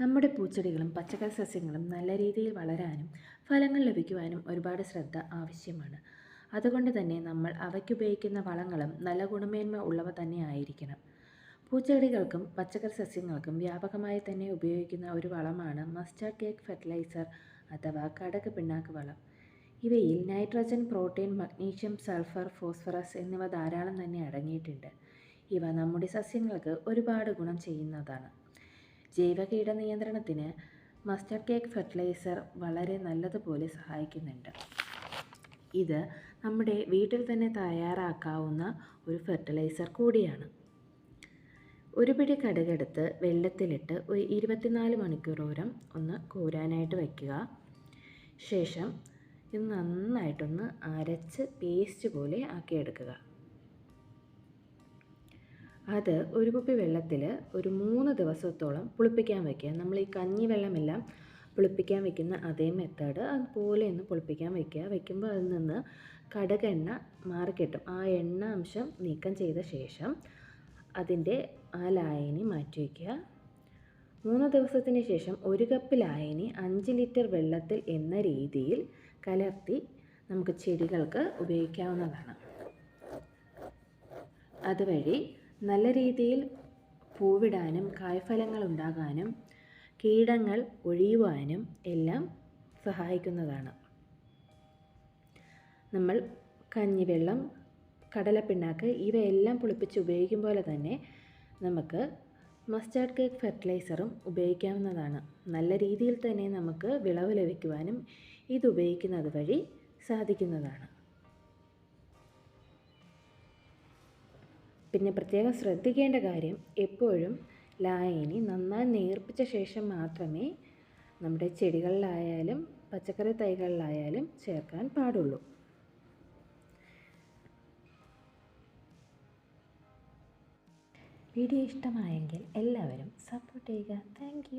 നമ്മുടെ പൂച്ചെടികളും പച്ചക്കറി സസ്യങ്ങളും നല്ല രീതിയിൽ വളരാനും ഫലങ്ങൾ ലഭിക്കുവാനും ഒരുപാട് ശ്രദ്ധ ആവശ്യമാണ്. അതുകൊണ്ട് തന്നെ നമ്മൾ അവയ്ക്കുപയോഗിക്കുന്ന വളങ്ങളും നല്ല ഗുണമേന്മ ഉള്ളവ തന്നെ ആയിരിക്കണം. പൂച്ചെടികൾക്കും പച്ചക്കറി സസ്യങ്ങൾക്കും വ്യാപകമായി തന്നെ ഉപയോഗിക്കുന്ന ഒരു വളമാണ് മസ്റ്റാർഡ് കേക്ക് ഫെർട്ടിലൈസർ അഥവാ കടക് പിണ്ണാക്ക് വളം. ഇവയിൽ nitrogen protein magnesium sulphur phosphorus എന്നിവ ധാരാളം തന്നെ അടങ്ങിയിട്ടുണ്ട്. ഇവ നമ്മുടെ സസ്യങ്ങൾക്ക് ഒരുപാട് ഗുണം ചെയ്യുന്നതാണ്. ജൈവ കീട നിയന്ത്രണത്തിന് മസ്റ്റാർഡ് കേക്ക് ഫെർട്ടിലൈസർ വളരെ നല്ലതുപോലെ സഹായിക്കുന്നുണ്ട്. ഇത് നമ്മുടെ വീട്ടിൽ തന്നെ തയ്യാറാക്കാവുന്ന ഒരു ഫെർട്ടിലൈസർ കൂടിയാണ്. ഒരു പിടി കടുകെടുത്ത് വെള്ളത്തിലിട്ട് ഒരു ഇരുപത്തിനാല് മണിക്കൂറോരം ഒന്ന് കൂരാനായിട്ട് വയ്ക്കുക. ശേഷം ഇത് നന്നായിട്ടൊന്ന് അരച്ച് പേസ്റ്റ് പോലെ ആക്കിയെടുക്കുക. അത് ഒരു കുപ്പി വെള്ളത്തിൽ ഒരു മൂന്ന് ദിവസത്തോളം പുളിപ്പിക്കാൻ വയ്ക്കുക നമ്മൾ ഈ കഞ്ഞി വെള്ളമെല്ലാം പുളിപ്പിക്കാൻ വെക്കുന്ന അതേ മെത്തേഡ് അതുപോലെ ഒന്ന് പുളിപ്പിക്കാൻ വയ്ക്കുക വയ്ക്കുമ്പോൾ അതിൽ നിന്ന് കടകെണ്ണ മാറിക്കിട്ടും. ആ എണ്ണ അംശം നീക്കം ചെയ്ത ശേഷം അതിന്റെ ആ ലായനി മാറ്റി വയ്ക്കുക മൂന്ന് ദിവസത്തിന് ശേഷം ഒരു കപ്പ് ലായനി അഞ്ച് ലിറ്റർ വെള്ളത്തിൽ എന്ന രീതിയിൽ കലർത്തി നമുക്ക് ചെടികൾക്ക് ഉപയോഗിക്കാവുന്നതാണ്. അതുവഴി നല്ല രീതിയിൽ പൂവിടാനും കായ്ഫലങ്ങൾ ഉണ്ടാകാനും കീടങ്ങൾ ഒഴിയുവാനും എല്ലാം സഹായിക്കുന്നതാണ്. നമ്മൾ കഞ്ഞിവെള്ളം കടലപ്പിണ്ണാക്ക് ഇവയെല്ലാം പുളിപ്പിച്ച് ഉപയോഗിക്കും പോലെ തന്നെ നമുക്ക് മസ്റ്റാർഡ് കേക്ക് ഫെർട്ടിലൈസറും ഉപയോഗിക്കാവുന്നതാണ്. നല്ല രീതിയിൽ തന്നെ നമുക്ക് വിളവ് ലഭിക്കുവാനും ഇത് ഉപയോഗിക്കുന്നത് വഴി സാധിക്കുന്നതാണ്. പിന്നെ പ്രത്യേകം ശ്രദ്ധിക്കേണ്ട കാര്യം എപ്പോഴും ലായനി നന്നായി നേർപ്പിച്ച ശേഷം മാത്രമേ നമ്മുടെ ചെടികളിലായാലും പച്ചക്കറി തൈകളിലായാലും ചേർക്കാൻ പാടുള്ളൂ. വീഡിയോ ഇഷ്ടമായെങ്കിൽ എല്ലാവരും സപ്പോർട്ട് ചെയ്യുക. താങ്ക്